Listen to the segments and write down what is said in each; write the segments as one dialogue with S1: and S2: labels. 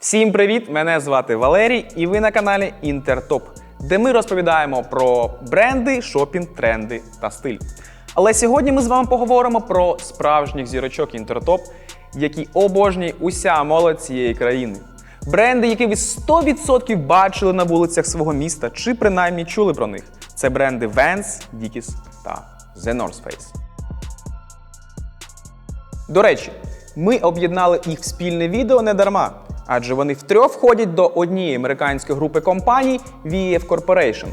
S1: Всім привіт! Мене звати Валерій, і ви на каналі Інтертоп, де ми розповідаємо про бренди, шопінг, тренди та стиль. Але сьогодні ми з вами поговоримо про справжніх зірочок Інтертоп, які обожнює уся молодь цієї країни. Бренди, які ви 100% бачили на вулицях свого міста, чи принаймні чули про них. Це бренди Vans, Dickies та The North Face. До речі, ми об'єднали їх в спільне відео не дарма, адже вони втрьох входять до однієї американської групи компаній VF Corporation.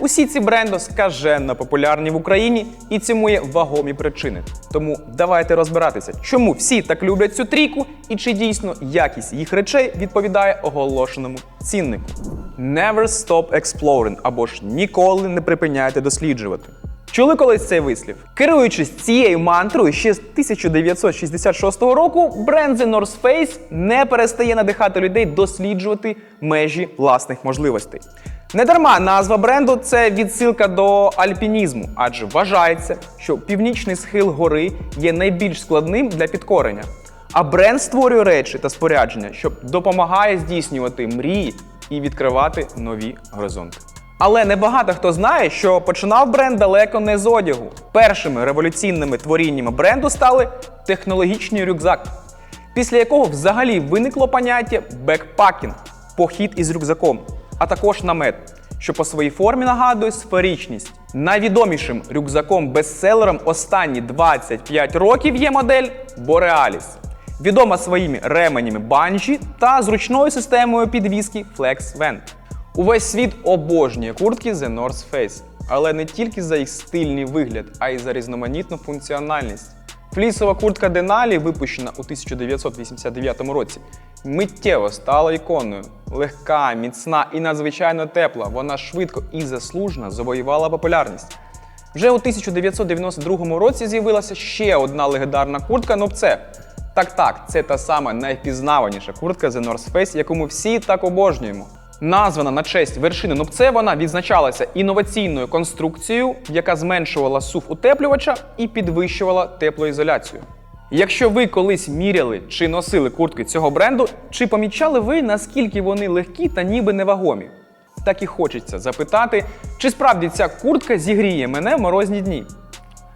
S1: Усі ці бренди скаженно популярні в Україні, і цьому є вагомі причини. Тому давайте розбиратися, чому всі так люблять цю трійку і чи дійсно якість їх речей відповідає оголошеному ціннику. Never stop exploring або ж ніколи не припиняйте досліджувати. Чули колись цей вислів? Керуючись цією мантрою ще з 1966 року, бренд The North Face не перестає надихати людей досліджувати межі власних можливостей. Недарма назва бренду це відсилка до альпінізму, адже вважається, що північний схил гори є найбільш складним для підкорення. А бренд створює речі та спорядження, що допомагає здійснювати мрії і відкривати нові горизонти. Але небагато хто знає, що починав бренд далеко не з одягу. Першими революційними творіннями бренду стали технологічний рюкзак, після якого взагалі виникло поняття бекпакінг похід із рюкзаком, а також намет, що по своїй формі нагадує сферичність. Найвідомішим рюкзаком-бестселером останні 25 років є модель Borealis, відома своїми ременями банджі та зручною системою підвіски Flex Vent. Увесь світ обожнює куртки The North Face, але не тільки за їх стильний вигляд, а й за різноманітну функціональність. Флісова куртка Denali, випущена у 1989 році, миттєво стала іконою. Легка, міцна і надзвичайно тепла. Вона швидко і заслужено завоювала популярність. Вже у 1992 році з'явилася ще одна легендарна куртка Нопце. Так, так, це та сама найвпізнаваніша куртка The North Face, яку ми всі так обожнюємо. Названа на честь вершини Нупце, вона відзначалася інноваційною конструкцією, яка зменшувала сув утеплювача і підвищувала теплоізоляцію. Якщо ви колись міряли чи носили куртки цього бренду, чи помічали ви, наскільки вони легкі та ніби невагомі? Так і хочеться запитати, чи справді ця куртка зігріє мене в морозні дні.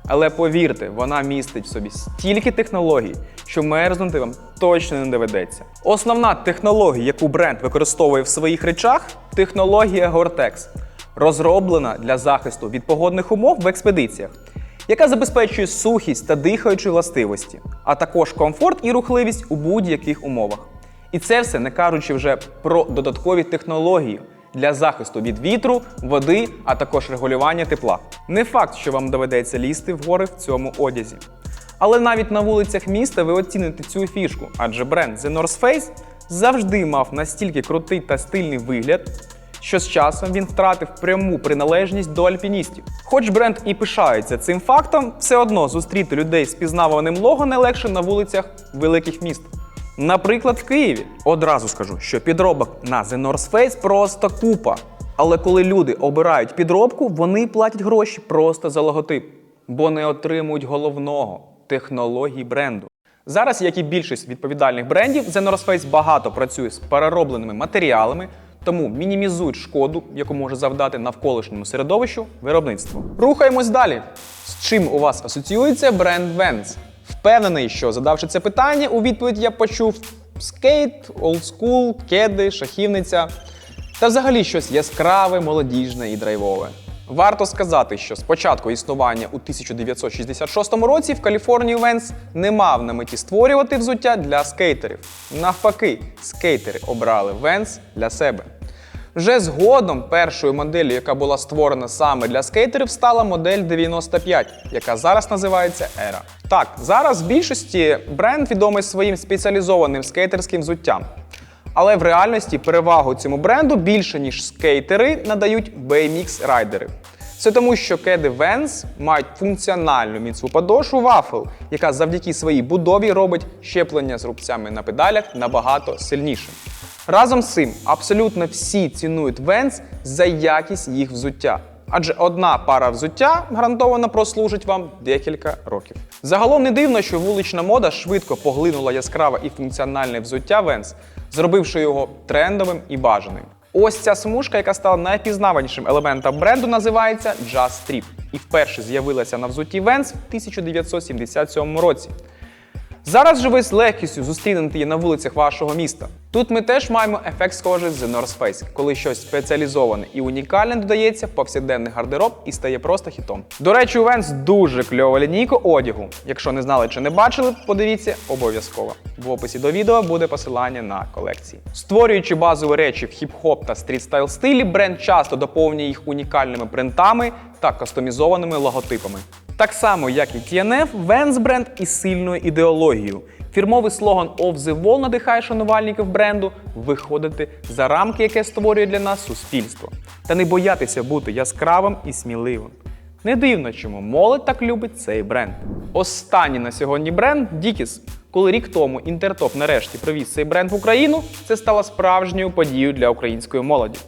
S1: Але повірте, вона містить в собі стільки технологій, що мерзнути вам точно не доведеться. Основна технологія, яку бренд використовує в своїх речах, технологія Gore-Tex, розроблена для захисту від погодних умов в експедиціях, яка забезпечує сухість та дихаючі властивості, а також комфорт і рухливість у будь-яких умовах. І це все не кажучи вже про додаткові технології для захисту від вітру, води, а також регулювання тепла. Не факт, що вам доведеться лізти в гори в цьому одязі. Але навіть на вулицях міста ви оціните цю фішку, адже бренд The North Face завжди мав настільки крутий та стильний вигляд, що з часом він втратив пряму приналежність до альпіністів. Хоч бренд і пишається цим фактом, все одно зустріти людей з пізнаваним лого не легше на вулицях великих міст. Наприклад, в Києві. Одразу скажу, що підробок на The North Face просто купа. Але коли люди обирають підробку, вони платять гроші просто за логотип, бо не отримують головного технології бренду. Зараз, як і більшість відповідальних брендів, The North Face багато працює з переробленими матеріалами, тому мінімізують шкоду, яку може завдати навколишньому середовищу виробництво. Рухаємось далі. З чим у вас асоціюється бренд Vans? Впевнений, що задавши це питання, у відповідь я почув скейт, олдскул, кеди, шахівниця та взагалі щось яскраве, молодіжне і драйвове. Варто сказати, що з початку існування у 1966 році в Каліфорнії Венс не мав на меті створювати взуття для скейтерів. Навпаки, скейтери обрали Венс для себе. Вже згодом першою моделлю, яка була створена саме для скейтерів, стала модель 95, яка зараз називається Era. Так, зараз в більшості бренд відомий своїм спеціалізованим скейтерським взуттям. Але в реальності перевагу цьому бренду більше, ніж скейтери надають BMX райдери. Це тому, що кеди Vans мають функціональну міцну подошву вафл, яка завдяки своїй будові робить щеплення з рубцями на педалях набагато сильнішим. Разом з цим абсолютно всі цінують Vans за якість їх взуття. Адже одна пара взуття гарантовано прослужить вам декілька років. Загалом не дивно, що вулична мода швидко поглинула яскраве і функціональне взуття Vans, зробивши його трендовим і бажаним. Ось ця смужка, яка стала найпізнаванішим елементом бренду, називається Just Strip і вперше з'явилася на взутті Vans в 1977 році. Зараз же ви з легкістю зустрінете її на вулицях вашого міста. Тут ми теж маємо ефект схожий з North Face, коли щось спеціалізоване і унікальне додається в повсякденний гардероб і стає просто хітом. До речі, у Vans дуже кльова лінійка одягу. Якщо не знали чи не бачили, подивіться обов'язково. В описі до відео буде посилання на колекції. Створюючи базові речі в хіп-хоп та стріт-стайл стилі, бренд часто доповнює їх унікальними принтами та кастомізованими логотипами. Так само, як і TNF, Vans бренд із сильною ідеологією. Фірмовий слоган «Off the Wall» надихає шанувальників бренду виходити за рамки, яке створює для нас суспільство, та не боятися бути яскравим і сміливим. Не дивно, чому молодь так любить цей бренд. Останній на сьогодні бренд Dickies. Коли рік тому Інтертоп нарешті привіз цей бренд в Україну, це стало справжньою подією для української молоді.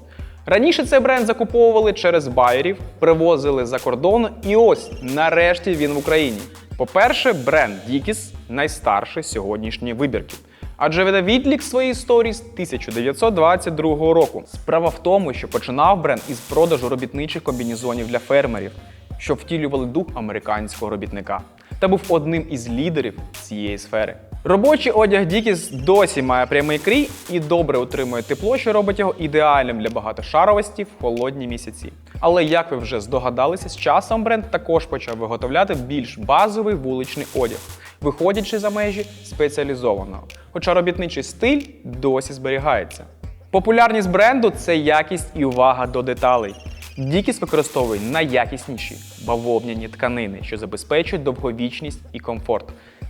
S1: Раніше цей бренд закуповували через байерів, привозили за кордону, і ось нарешті він в Україні. По-перше, бренд Dickies – найстарший сьогоднішньої вибірки. Адже веде відлік своєї історії з 1922 року. Справа в тому, що починав бренд із продажу робітничих комбінезонів для фермерів, що втілювали дух американського робітника, та був одним із лідерів цієї сфери. Робочий одяг Дікіс досі має прямий крій і добре утримує тепло, що робить його ідеальним для багатошаровості в холодні місяці. Але як ви вже здогадалися, з часом бренд також почав виготовляти більш базовий вуличний одяг, виходячи за межі спеціалізованого. Хоча робітничий стиль досі зберігається. Популярність бренду це якість і увага до деталей. Дікіс використовує найякісніші бавовняні тканини, що забезпечують довговічність і комфорт.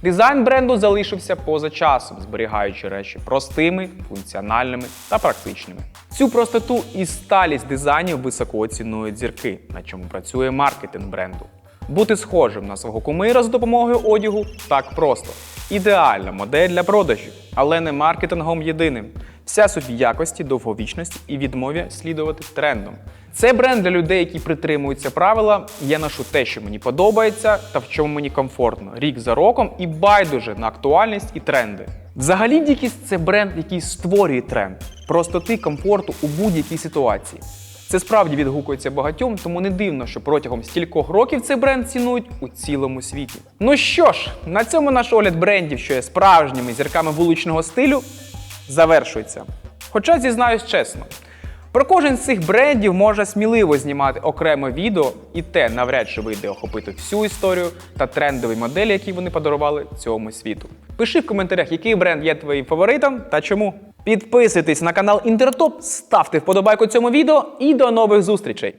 S1: Дизайн бренду залишився поза часом, зберігаючи речі простими, функціональними та практичними. Цю простоту і сталість дизайнів високо оцінують зірки, на чому працює маркетинг бренду. Бути схожим на свого кумира з допомогою одягу так просто. Ідеальна модель для продажів, але не маркетингом єдиним. Вся суть якості, довговічності і відмові слідувати трендам. Це бренд для людей, які притримуються правила. Я ношу те, що мені подобається, та в чому мені комфортно, рік за роком і байдуже на актуальність і тренди. Взагалі, Дікіс це бренд, який створює тренд, простоти комфорту у будь-якій ситуації. Це справді відгукується багатьом, тому не дивно, що протягом стількох років цей бренд цінують у цілому світі. Ну що ж, на цьому наш огляд брендів, що є справжніми зірками вуличного стилю, завершується. Хоча зізнаюсь чесно, про кожен з цих брендів можна сміливо знімати окреме відео, і те навряд чи вийде охопити всю історію та трендові моделі, які вони подарували цьому світу. Пиши в коментарях, який бренд є твоїм фаворитом та чому. Підписуйтесь на канал Інтертоп, ставте вподобайку цьому відео і до нових зустрічей!